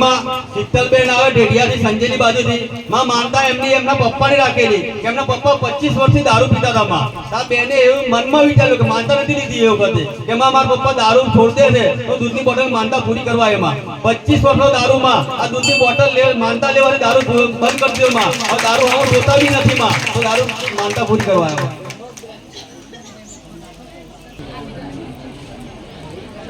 રામરામમાં શીતલબેન આવે ઢેડિયાથી સંજયની બાજુથી. માં માનતા એમની, એમના પપ્પાને રાખેલી. કે એમના પપ્પા પચીસ વર્ષથી દારૂ પીતા હતા માં. તા બેને એવું મનમાં વિચાર્યું કે માનતા નથી લીધી એ વખતે. કે માં, મારા પપ્પા દારૂ છોડી દે છે, તો દૂધની બોટલ માનતા પૂરી કરવા એમાં પચીસ વર્ષનો દારૂમાં આ દૂધની બોટલ લે માનતા લેવાની દારૂ બંધ કરી દો માં. દારૂ હવે જોતા બી નથી માં. તો દારૂ માનતા પૂરી કરવા આવ્યો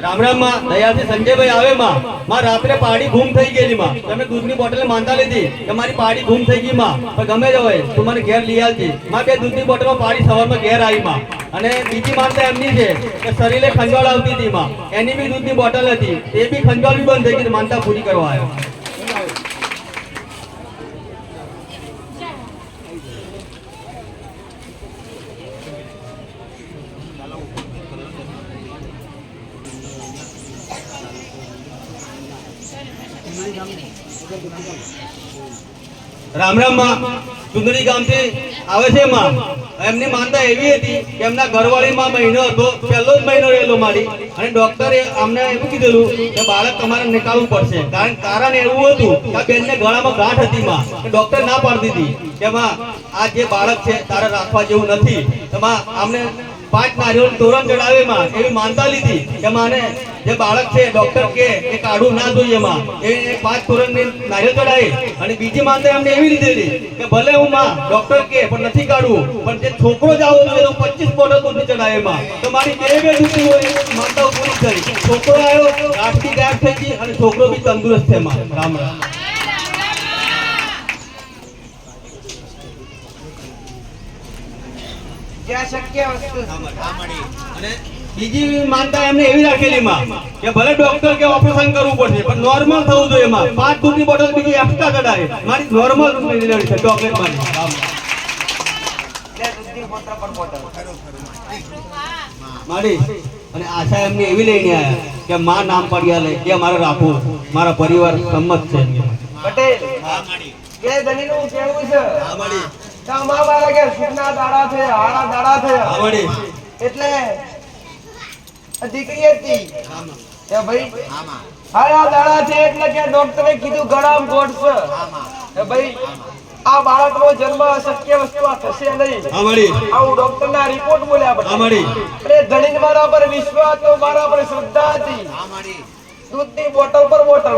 રામ રામ દયાથી સંજયભાઈ આવે માં માં રાત્રે પાડી ગુમ થઈ ગયેલી તમે દૂધની બોટલ માનતા લીધી. કે મારી પાડી થઈ ગઈ માં. ગમે તે હોય તું મને ઘેર લઈ આવતી માં દૂધની બોટલમાં પાડી સવારમાં ઘેર આવી માં. અને બીજી માનતા એમની છે કે શરીરે ખંજવાળ આવતી હતી માં. એની બી દૂધની બોટલ હતી. એ બી ખંજવાળ બી બંધ થઈ ગઈ. માનતા પૂરી કરવા આવ્યો. રામ રામમાં ચુંદડી ગામથી આવે છે માં. એમની માનતા એવી હતી કે એમના ઘરવાળીમાં મહિનો હતો, પહેલો જ મહિનો રહેલો મારી. અને ડોક્ટરે અમને એવું કીધેલું કે બાળક તમારે નીકાળવું પડશે. કારણ કારણ એવું હતું કે આ બેનને ગળામાં ગાંઠ હતી માં. ડોક્ટર ના પાડતી હતી કે માં, આ જે બાળક છે, તારે રાખવા જેવું નથી. તો માં અમને પાંચ નારીઓને તોરણ ચડાવે એવી માનતા લીધી કે માને જે બાળક છે ડોક્ટર કે, એ કાઢવું ના જોઈએ એ પાંચ તોરણની નારિયેળ ચડાવે. અને બીજી માનતા એમને એવી લીધેલી કે ભલે હું માં ડોક્ટર કે, પણ નથી કાઢવું, પણ જે છોકરો જ આવો તો પચીસ બોટલ દૂધ ચડાવે માં તો મારી બે બે દૂધની હોય માનતાઓ પૂરી થઈ. છોકરો આવ્યો ગાંઠથી ગાયબ થઈ ગઈ અને છોકરો બી તંદુરસ્ત છે માં રામ રામ. જ્યાં શક્ય વસ્તુ અને બીજી માનતા એમને એવી રાખેલી માં કે ભલે ડોક્ટર કે ઓપરેશન કરવું પડશે પણ નોર્મલ થવું જોઈએ માં પાંચ દૂધની બોટલ બીજી એક્સ્ટ્રા ચડાવે મારી નોર્મલ ડિલિવરી છે ચોકલેટમાં બે દૂધની બોટલ પર બોટલ. મારી અને આશા એમને એવી લઈને આવ્યા કે માં નામ પડ્યા લે કે મારે રાખવું મારા પરિવાર સંમત છે પટેલ કે ધનીનું કેવું છે? તો અમારા વાળા કે સુખના દાડા છે હારા દાડા છે આવડી. એટલે દીકરી હતી. કે ભાઈ હારા દાડા છે એટલે કે ડોક્ટરે કીધું ગળામ ગોઠ છે કે ભાઈ આ બાળકનો જન્મ અશક્ય વસ્તુ થશે નહીં. આવડી. આવું ડોક્ટરના રિપોર્ટ બોલ્યા બધા આવડી. અરે મારા પર વિશ્વાસ મારા પર શ્રદ્ધા હતી. દૂધની બોટલ પર બોટલ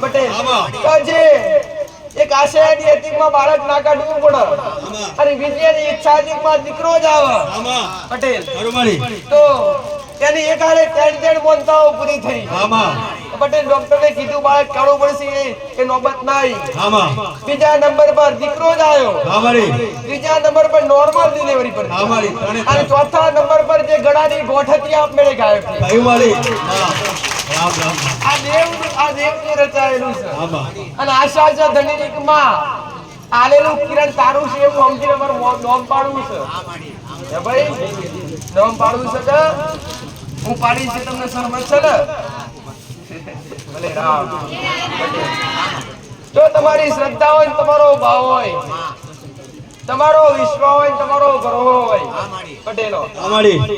પટેલ એક આશયાની એતિકમાં બાળક ના કાઢવું પડે. અને વિદ્યાની ઈચ્છા એતિકમાં દીકરો જ આવે. પટેલ. તો તેની એક હારે ત્રણ ત્રણ મોનતાઓ પૂરી થઈ. પટેલ ડોક્ટર ને કીધું બાળક કાઢવું પડશે એ નોબત ના આવી બીજા નંબર પર દીકરો જ આવ્યો. ત્રીજા નંબર પર નોર્મલ ડિલિવરી પર. અને ચોથા નંબર પર જે ગળાની ગોઠ હતી ગાયબ થઈ. હા. રામ રામ. આ દેવ આ દેવની રચાયેલું છે. આમાં. અને આશા છે ધનિકમાં આલેલું કિરણ તારું છે એવું સમજીને મારું નોમ પાડવું છે. હે ભાઈ નોમ પાડવું છે કે હું પાડી છે તમને સરમત છે ને? ભલે રામ. જો તમારી શ્રદ્ધા હોય તમારો ભાવ હોય તમારો વિશ્વ હોય તમારો ગ્રહ હોય. પટેલો.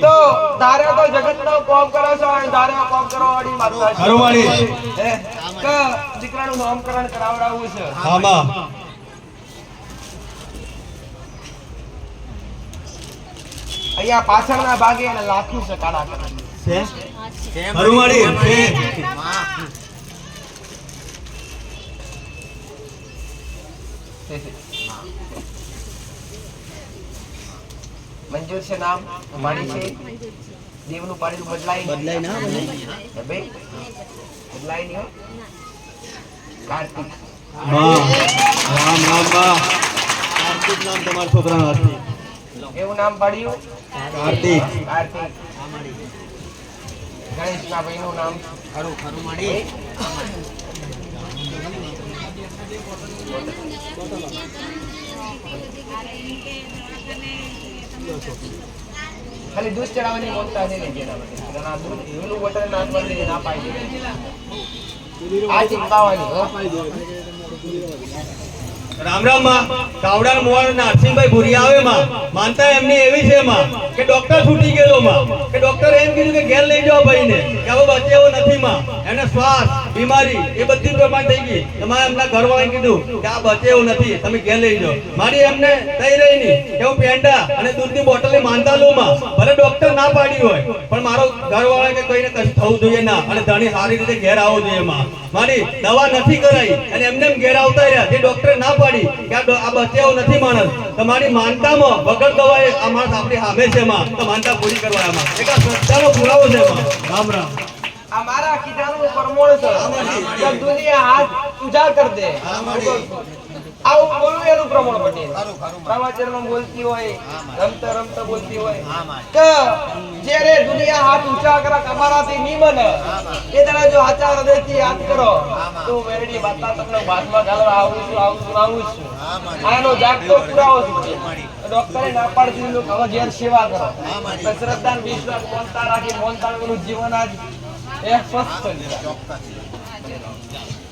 તો તારે તો જગતનો કોમ કરો છો અને તારે કોમ વાળી માતા છે. કે દીકરાનું નામકરણ કરાવડાવવું છે. આમાં અહીંયા પાછળના ભાગે એને લાખ્યું છે કાળા કલરનું. છે? ખરું મંજૂર છે નામ પાણી છે. દેવનું પાણી બદલાય બદલાય ના બદલાય ભાઈ બદલાય નહીં હો. કાર્તિક. રામ રામ બા કાર્તિક નામ તમારા છોકરાનું હતું એવું નામ પાડ્યું? કાર્તિક. કાર્તિક. ગણેશના ભાઈનું નામ. ખરું ખરું મળી ખાલી દૂધ ચડાવવાની મોનતા છે ને માટે. દૂધ એવલું બટર ના પડે ના પાઈ દે આ ચીપકાવાની હો. રામ રામમાં કાવડા મોહન નારસિંહભાઈ ભુરિયા માં. માનતા એમની એવી છે માં કે ડોક્ટર છૂટી ગયેલો માં. કે ડોક્ટર એમ કીધું કે ઘેર લઈ જાઓ ભાઈને, કે હવે બચે એવો નથી માં. એને શ્વાસ, બીમારી એ બધી પ્રમાણ થઈ તમારે એમના ઘરવાળાએ કીધું કે આ બચે એવું નથી તમે ઘેર લઈ જાઓ. મારી એમને થઈ રહી નહીં. કે હું પેંડા અને દૂધની બોટલ માનતા લઉં માં ભલે ડોક્ટર ના પાડી હોય પણ મારો ઘરવાળા કે કોઈને કશું થવું જોઈએ ના. અને ધણી સારી રીતે ઘેર આવવું જોઈએ માં મારી દવા નથી કરાઈ અને એમને એમ ઘેર આવતા રહ્યા. જે ડોક્ટરે ના પાડી કે આ બચે એવું નથી માણસ. તમારી માનતામાં વગર દવાએ આ માણસ આપણી સામે છે માં તો માનતા પૂરી કરવા આમાં એક આ શ્રદ્ધાનો પુરાવો છે માં રામ રામ. અમારા મારા પરમોળ છે. દુનિયા હાથ ઉજા કર દે. આવું બોલવું એનું પ્રમાણ પટેલ પ્રવચનમાં બોલતી હોય રમતા રમતા બોલતી હોય કે જ્યારે દુનિયા હાથ ઊંચા કરે તમારાથી નહીં બને એ તને જો આચાર હૃદયથી યાદ કરો તો વેરડી વાર્તા તમને ભાષમાં ગાલવા આવું છું આવું છું આવું છું. આનો જાગતો પુરાવો છું. ડોક્ટરે ના પાડી દીધું કે હવે ઘેર સેવા કરો. કસરતદાન વિશ્વાસ મોનતા રાખી મોનતાનું જીવન આજ એ સ્વસ્થ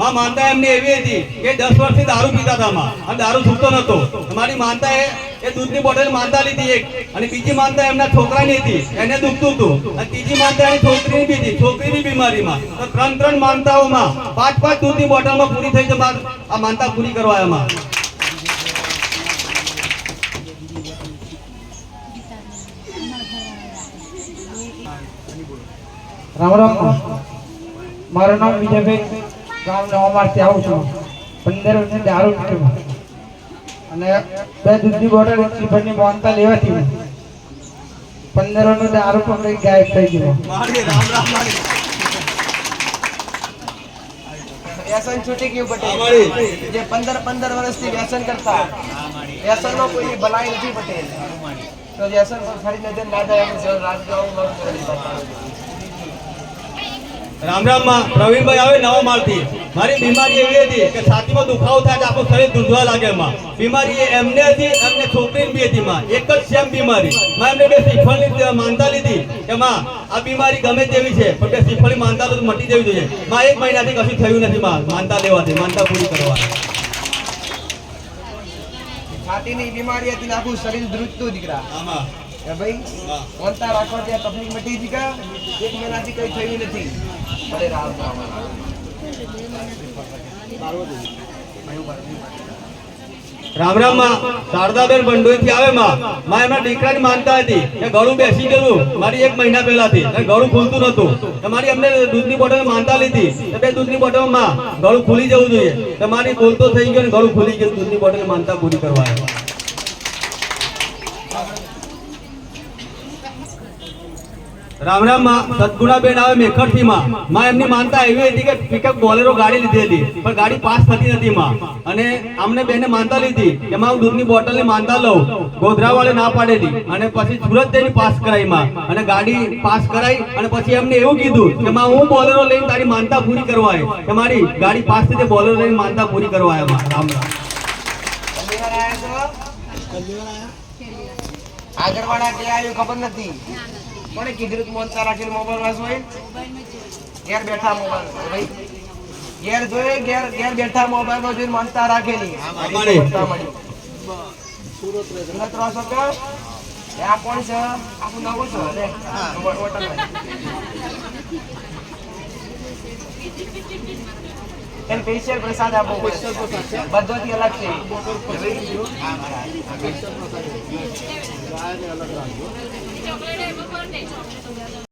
માં માનતા એમની એવી હતી કે દસ વર્ષથી દારૂ પીતા હતા માં. અને દારૂ છૂટતો નતો મારી માનતા એ એ દૂધની બોટલ માનતા લીધી એક. અને બીજી માનતા એમના છોકરાની હતી. એને દુખતું હતું. અને ત્રીજી માનતા એની છોકરીની હતી. છોકરીની બીમારીમાં. તો ત્રણ ત્રણ માનતાઓમાં પાંચ પાંચ દૂધની બોટલમાં પૂરી થઈ માર- આ માનતા પૂરી કરવા એમાં રામ રામ. મારું નામ વિજયભાઈ. ગામ નવામાંથી આવું છું. પંદર વર્ષથી દારૂ પીધું અને બે દૂધની બોટલ શ્રીફળની મોનતા લેવાથી પંદર વર્ષનું દારૂ પકડી ગાયબ થઈ ગયો. મારી રામ રામ મારી. વ્યસન છૂટી ગયું પટેલ જે પંદર પંદર વર્ષથી વ્યસન કરતા. વ્યસનનો કોઈ ભલાઈ નથી પટેલ તો વ્યસન પર ફરી નજર ના જાય એમ જીવન રાખજો આવું મારું કરી બતાવ્યું. રામ રામમાં પ્રવીણભાઈ આવે નવા માળથી. મારી બીમારી એવી હતી કે છાતીમાં દુખાવો થાય આખું શરીર ધૂંધવા લાગે માં બીમારી એમને હતી એમને છોકરીને બી હતી માં. એક જ સેમ બીમારી. માં એમને બે શ્રીફળની માનતા લીધી કે માં આ બીમારી ગમે તેવી છે પણ બે શ્રીફળની માનતા તો મટી જવી જોઈએ. માં એક મહિનાથી કશું થયું નથી માં. માનતા લેવાથી માનતા પૂરી કરવા છાતીની બીમારી હતી આખું શરીર ધ્રુજતું દીકરા. આમાં કે ભાઈ? મોનતા રાખવાથી ત્યાં તકલીફ મટી ગઈ કે? એક મહિનાથી કઈ થયું નથી. ભલે રામ રામ. રામ રામમાં શારદાબેન ભંડોઈથી આવે માં. માં એમના દીકરાની માનતા હતી કે ગળું બેસી ગયેલું મારી એક મહિના પહેલાથી. અને ગળું ખુલતું નતું મારી અમને દૂધની બોટલ માનતા લીધી. બે દૂધની બોટલમાં ગળું ખુલી જવું જોઈએ. તો મારી બોલતો થઈ ગયો ને ગળું ખુલી ગયું. દૂધની બોટલ માનતા પૂરી કરવા રામ રામમાં સદગુણાબેન આવે મેખરથી માં માં એમની માનતા એવી હતી કે પિકઅપ બોલેરો ગાડી લીધી હતી પણ ગાડી પાસ થતી નથી માં. અને આમને બેને માનતા લીધી કે માં હું દૂધની બોટલની માનતા લઉં. ગોધરા વાળે ના પાડેલી અને પછી સુરત જઈને પાસ કરાઈ માં. અને ગાડી પાસ કરાઈ અને પછી એમને એવું કીધું કે માં હું બોલેરો લઈને તારી માનતા પૂરી કરવા આવ્યો કે મારી ગાડી પાસ થઈ બોલેરો લઈને માનતા પૂરી કરવા આવ્યો માં. રામ રામ આગળ વાળા ક્યાં આવ્યું ખબર નથી? કોણે કીધું તું મોનતા રાખીને મોબાઈલ વાંચવો હોય? ઘેર બેઠા મોબાઈલ ભાઈ. ઘેર જોયે ઘેર ઘેર બેઠા મોબાઈલમાં જોઈને મોનતા રાખેલી. છો કે? એ આ કોણ છે? આખું નવું છે? એને સ્પેશિયલ પ્રસાદ આપો. બધોથી અલગ છે. Trong đây.